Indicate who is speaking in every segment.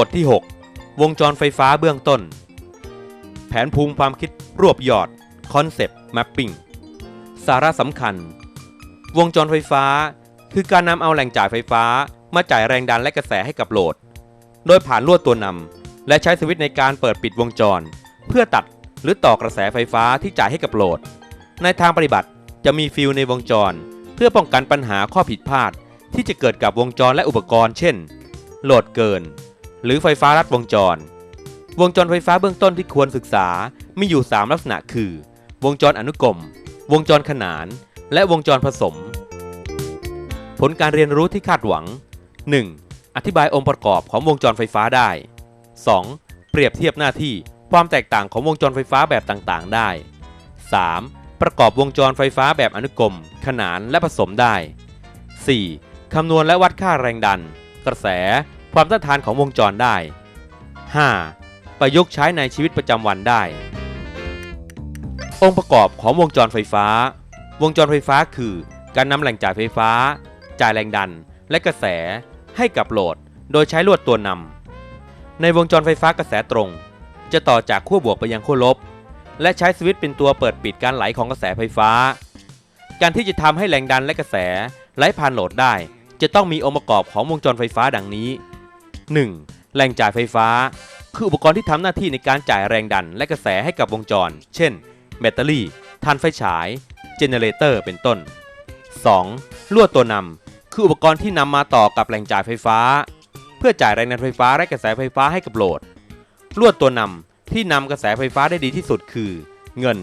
Speaker 1: บทที่ 6 วงจรไฟฟ้าเบื้องต้น แผนภูมิความคิดรวบยอด Concept Mapping สาระสำคัญ วงจรไฟฟ้า คือการนำเอาแหล่งจ่ายไฟฟ้ามาจ่ายแรงดันและกระแสให้กับโหลด โดยผ่านลวดตัวนำและใช้สวิตช์ในการเปิดปิดวงจร เพื่อตัดหรือต่อกระแสไฟฟ้าที่จ่ายให้กับโหลด ในทางปฏิบัติจะมีฟิลในวงจร เพื่อป้องกันปัญหาข้อผิดพลาด ที่จะเกิดกับวงจรและอุปกรณ์ เช่น โหลดเกิน หรือไฟฟ้าลัดวงจร วงจรไฟฟ้าเบื้องต้นที่ควรศึกษา มีอยู่ 3 ลักษณะคือ วงจรอนุกรม วงจรขนาน และวงจรผสม ผลการเรียนรู้ที่คาดหวัง 1. อธิบายองค์ประกอบของวงจรไฟฟ้าได้ 2. เปรียบเทียบหน้าที่ความแตกต่างของวงจรไฟฟ้าแบบต่างๆ ได้ 3. ประกอบวงจรไฟฟ้าแบบอนุกรม ขนานและผสมได้ 4. คำนวณและวัดค่าแรงดัน กระแส ความต้านทานของวงจรได้ 5. ประยุกต์ใช้ในชีวิตประจำวันได้ องค์ประกอบของวงจรไฟฟ้า วงจรไฟฟ้าคือ การนำแหล่งจ่ายไฟฟ้า จ่ายแรงดัน และกระแสให้กับโหลด โดยใช้ลวดตัวนำในวงจรไฟฟ้ากระแสตรง จะต่อจากขั้วบวกไปยังขั้วลบ และใช้สวิตช์เป็นตัวเปิดปิดการไหลของกระแสไฟฟ้า การที่จะทำให้แรงดันและกระแสไหลผ่านโหลดได้ จะต้องมีองค์ประกอบของวงจรไฟฟ้าดังนี้ 1. แหล่งจ่ายไฟฟ้า คืออุปกรณ์ที่ทำหน้าที่ในการจ่ายแรงดันและกระแสให้กับวงจร เช่น แบตเตอรี่ถ่านไฟฉาย เจเนเรเตอร์ เป็นต้น 2. ลวดตัวนำคืออุปกรณ์ที่นำมาต่อกับแหล่งจ่ายไฟฟ้า เพื่อจ่ายแรงดันไฟฟ้าและกระแสไฟฟ้าให้กับโหลด ลวดตัวนำที่นำกระแสไฟฟ้าได้ดีที่สุดคือ เงิน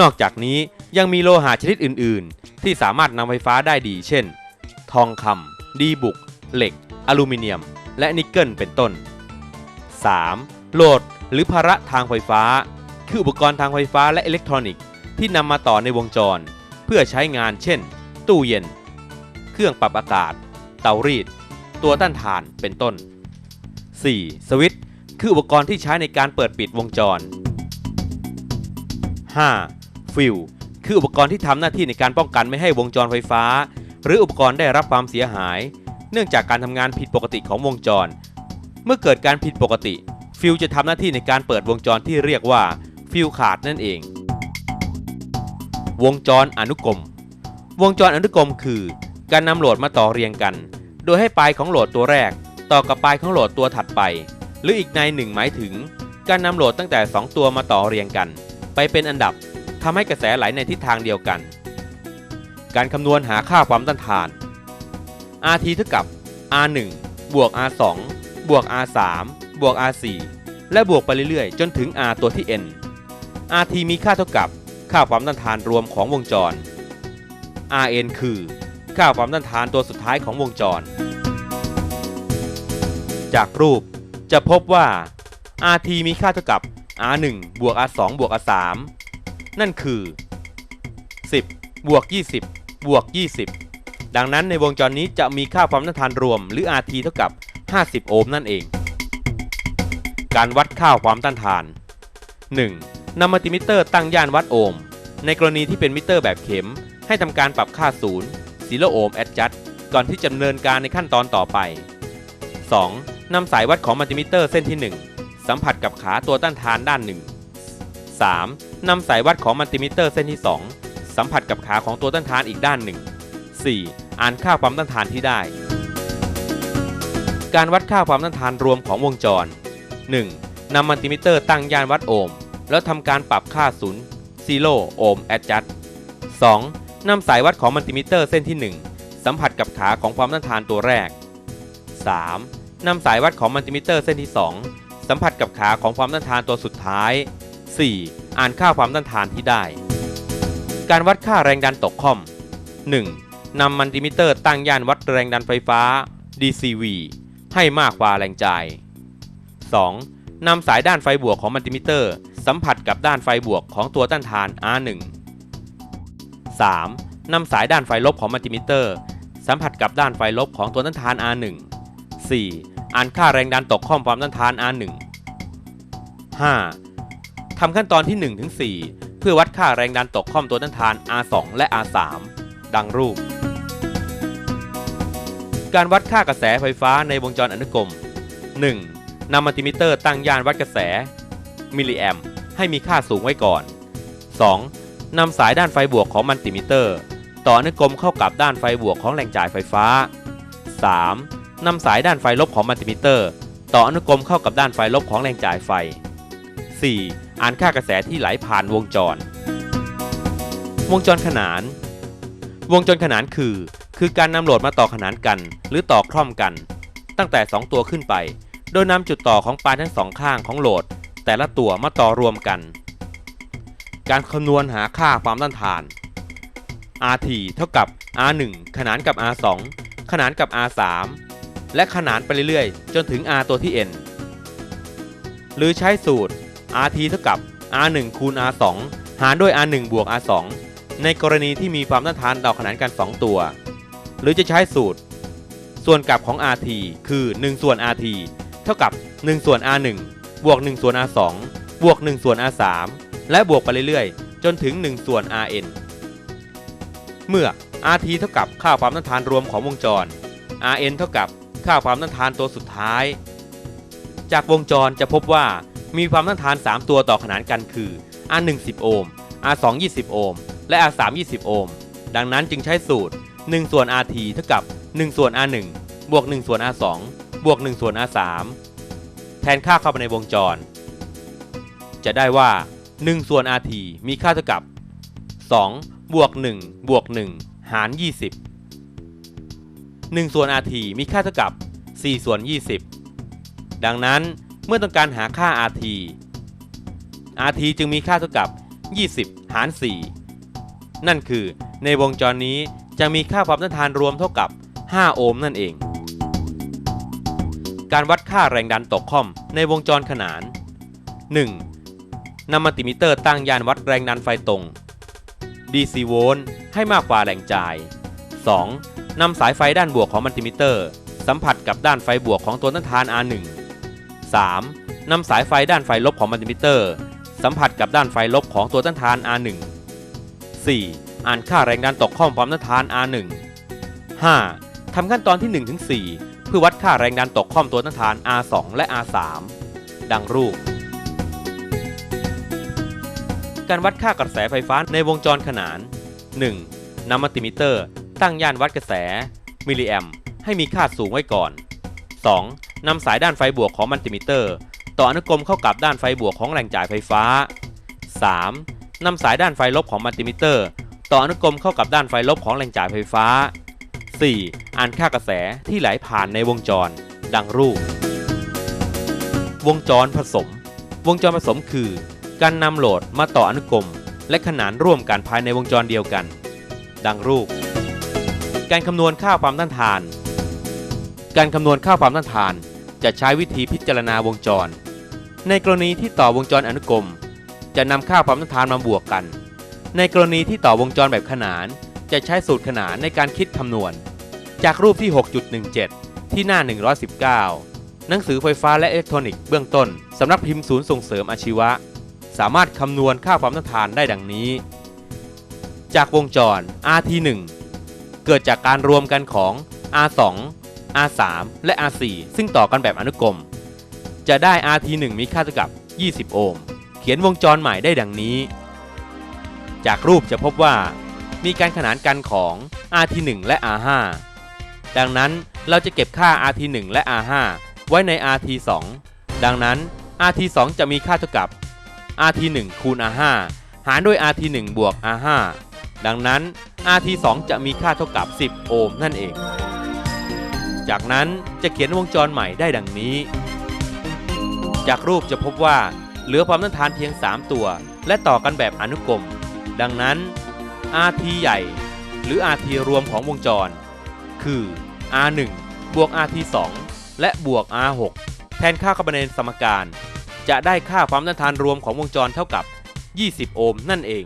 Speaker 1: นอกจากนี้ยังมีโลหะชนิดอื่น ๆ ที่สามารถนำไฟฟ้าได้ดี เช่น ทองคำดีบุก เหล็ก อลูมิเนียม และนิกเกิลเป็นต้น 3. โหลดหรือภาระทางไฟฟ้า คืออุปกรณ์ทางไฟฟ้าและอิเล็กทรอนิกส์ที่นำมาต่อในวงจร เพื่อใช้งานเช่น ตู้เย็น เครื่องปรับอากาศ เตารีด ตัวต้านทานเป็นต้น 4. สวิตช์คืออุปกรณ์ที่ใช้ในการเปิดปิดวงจร 5. ฟิลคืออุปกรณ์ที่ทำหน้าที่ในการป้องกันไม่ให้วงจรไฟฟ้า หรืออุปกรณ์ได้รับความเสียหาย เนื่องจากการทำงานผิดปกติของวงจร เมื่อเกิดการผิดปกติ ฟิลจะทำหน้าที่ในการเปิดวงจรที่เรียกว่า ฟิลขาดนั่นเอง วงจรอนุกรม วงจรอนุกรมคือ การนำโหลดมาต่อเรียงกัน โดยให้ปลายของโหลดตัวแรก ต่อกับปลายของโหลดตัวถัดไป หรืออีกในหนึ่งหมายถึง การนำโหลดตั้งแต่ 2 ตัวมาต่อเรียงกัน ไปเป็นอันดับทำให้กระแสไหลในทิศทางเดียวกัน การคำนวณหาค่าความต้านทาน RT เท่ากับ R1 บวก R2 บวก R3 บวก R4 และบวกไปเรื่อยๆ จนถึง R ตัวที่ N RT มีค่าเท่ากับค่าความต้านทานรวมของวงจร Rn คือ ค่าความต้านทานตัวสุดท้ายของวงจร จากรูปจะพบว่า RT มีค่าเท่ากับ R1 บวก R2 บวก R3 นั่นคือ 10บวก20บวก 20 ดังนั้นในวงจรนี้จะมีค่าความต้านทานรวมหรือ RT เท่ากับ 50 โอห์มนั่นเอง การวัดค่าความต้านทาน 1. นำมัลติมิเตอร์ตั้งย่านวัดโอห์ม ในกรณีที่เป็นมิเตอร์แบบเข็ม ให้ทำการปรับค่าศูนย์ซีโรโอห์มแอดจัดก่อนที่จะดำเนินการในขั้นตอนต่อไป 2. นำสายวัดของมัลติมิเตอร์เส้นที่ 1 สัมผัสกับขาตัวต้านทานด้านหนึ่ง 3. นำสายวัดของมัลติมิเตอร์เส้นที่ 2 สัมผัสกับขาของตัวต้านทานอีกด้านหนึ่ง 4. อ่านค่าความต้านทานที่ได้ การวัดค่าความต้านทานรวมของวงจร 1. นำมัลติมิเตอร์ตั้งย่านวัดโอห์มแล้วทำการปรับค่าศูนย์ซีโร่โอห์มแอดจัด 2. นำสายวัดของมัลติมิเตอร์เส้นที่ 1 สัมผัสกับขาของความต้านทานตัวแรก 3. นำสายวัดของมัลติมิเตอร์เส้นที่ 2 สัมผัสกับขาของความต้านทานตัวสุดท้าย 4. อ่านค่าความต้านทานที่ได้ การวัดค่าแรงดันตกคอม 1. นำมัลติมิเตอร์ตั้งย่านวัดแรงดันไฟฟ้า DCV ให้มากกว่าแรงจ่าย 2. นำสายด้านไฟบวกของมัลติมิเตอร์ สัมผัสกับด้านไฟบวกของตัวต้านทาน R1 3. นำสายด้านไฟลบของมัลติมิเตอร์ สัมผัสกับด้านไฟลบของตัวต้านทาน R1 4. อ่านค่าแรงดันตกค่อมความต้านทาน R1 5. ทำขั้นตอนที่1ถึง4เพื่อวัดค่าแรงดันตกค่อมตัวต้านทาน R2 และ R3 ดังรูป การวัดค่ากระแสไฟฟ้าในวงจรอนุกรม 1. นำมัลติมิเตอร์ตั้งย่านวัดกระแส มิลลิแอมให้มีค่าสูงไว้ก่อน 2. นำสายด้านไฟบวกของมัลติมิเตอร์ ต่ออนุกรมเข้ากับด้านไฟบวกของแหล่งจ่ายไฟฟ้า 3. นำสายด้านไฟลบของมัลติมิเตอร์ ต่ออนุกรมเข้ากับด้านไฟลบของแหล่งจ่ายไฟ 4. อ่านค่ากระแสที่ไหลผ่านวงจร วงจรขนาน วงจรขนานคือ คือการนำโหลดมาต่อขนานกัน หรือต่อคล่อมกัน ตั้งแต่ 2 ตัวขึ้นไป โดยนำจุดต่อของปลายทั้งสองข้างของโหลด แต่ละตัวมาต่อรวมกัน การคำนวณหาค่าความต้านทาน RT เท่ากับ R1 ขนานกับ R2 ขนานกับ R3 และขนานไปเรื่อยๆ จนถึง R ตัวที่ n หรือใช้สูตร RT เท่ากับ R1 คูณ R2 หารด้วย R1 บวก R2 ในกรณีที่มีความต้านทานต่อขนานกัน 2 ตัว หรือจะใช้สูตร ส่วนกลับของ RT คือ 1 ส่วน RT เท่ากับ 1 ส่วน R1 บวก 1 ส่วน R2 บวก 1 ส่วน R3 และบวกไปเรื่อยๆ จนถึง 1 ส่วน Rn เมื่อ RT เท่ากับค่าความต้านทานรวมของวงจร Rn เท่ากับค่าความต้านทานตัวสุดท้าย จากวงจรจะพบว่ามีความต้านทาน 3 ตัวต่อขนานกันคือ R1 10โอห์ม R2 20โอห์มและ R3 20โอห์มดังนั้นจึงใช้สูตร 1 ส่วน RT เท่ากับ 1 ส่วน R1 บวก 1 ส่วน R2 บวก 1 ส่วน R3 แทนค่าเข้าไปในวงจร จะได้ว่า 1 ส่วน RT มีค่าเท่ากับ 2 บวก 1 บวก 1 หาร 20 1 ส่วน RT มีค่าเท่ากับ 4 ส่วน 20 ดังนั้นเมื่อต้องการหาค่า RT RT จึงมีค่าเท่ากับ 20 หาร 4 นั่นคือในวงจรนี้ จะมีค่าความต้านทานรวมเท่ากับ 5 โอห์มนั่นเอง การวัดค่าแรงดันตกคอมในวงจรขนาน 1. นำมัลติมิเตอร์ตั้งยานวัดแรงดันไฟตรง DC โวลต์ให้มากกว่าแหล่งจ่าย 2. นำสายไฟด้านบวกของมัลติมิเตอร์ สัมผัสกับด้านไฟบวกของตัวต้านทาน R1 3. นำสายไฟด้านไฟลบของมัลติมิเตอร์ สัมผัสกับด้านไฟลบของตัวต้านทาน R1 4. อ่านค่าแรงดันตกข้อมความต้านทาน R1 5. ทำขั้นตอนที่ 1-4เพื่อวัดค่าแรงดันตกข้อมตัวต้านทาน R2 และ R3 ดังรูป การวัดค่ากระแสไฟฟ้าในวงจรขนาน 1. นำมัลติมิเตอร์ ตั้งย่านวัดกระแส มิลลิแอมให้มีค่าสูงไว้ก่อน 2. นำสายด้านไฟบวกของมัลติมิเตอร์ ต่ออนุกรมเข้ากับด้านไฟบวกของแหล่งจ่ายไฟฟ้า 3. นำสายด้านไฟลบของมัลติมิเตอร์ ต่ออนุกรมเข้ากับด้านไฟลบของแหล่งจ่ายไฟฟ้า 4. อ่านค่ากระแสที่ไหลผ่านในวงจร ดังรูป วงจรผสม วงจรผสมคือ การนำโหลดมาต่ออนุกรม และขนานร่วมกันภายในวงจรเดียวกัน ดังรูป การคำนวณค่าความต้านทาน การคำนวณค่าความต้านทาน จะใช้วิธีพิจารณาวงจร ในกรณีที่ต่อวงจรอนุกรม จะนำค่าความต้านทานมาบวกกัน ในกรณีที่ต่อวงจรแบบขนาน จะใช้สูตรขนานในการคิดคำนวณ จากรูปที่ 6.17 ที่หน้า 119 หนังสือไฟฟ้าและอิเล็กทรอนิกส์เบื้องต้นสำนักพิมพ์ศูนย์ส่งเสริมอาชีวะ สามารถคำนวณค่าความต้านทานได้ดังนี้ จากวงจร RT1 เกิดจากการรวมกันของ R2 R3 และ R4 ซึ่งต่อกันแบบอนุกรม จะได้ RT1 มีค่าเท่ากับ 20 โอห์ม เขียนวงจรใหม่ได้ดังนี้ จากรูปจะพบว่า มีการขนานกันของ RT1 และ R5 ดังนั้นเราจะเก็บค่า RT1 และ R5 ไว้ใน RT2 ดังนั้น RT2 จะมีค่าเท่ากับ RT1 คูณ R5 หารด้วย RT1 บวก R5 ดังนั้น RT2 จะมีค่าเท่ากับ 10 โอห์มนั่นเอง จากนั้นจะเขียนวงจรใหม่ได้ดังนี้ จากรูปจะพบว่า เหลือความต้านทานเพียง 3 ตัว และต่อกันแบบอนุกรม ดังนั้น RT ใหญ่ หรือ RT รวมของวงจร คือ R1 บวก RT2 และบวก R6 แทนค่าเข้าไปในสมการ จะได้ค่าความต้านทานรวมของวงจรเท่ากับ 20 โอห์มนั่นเอง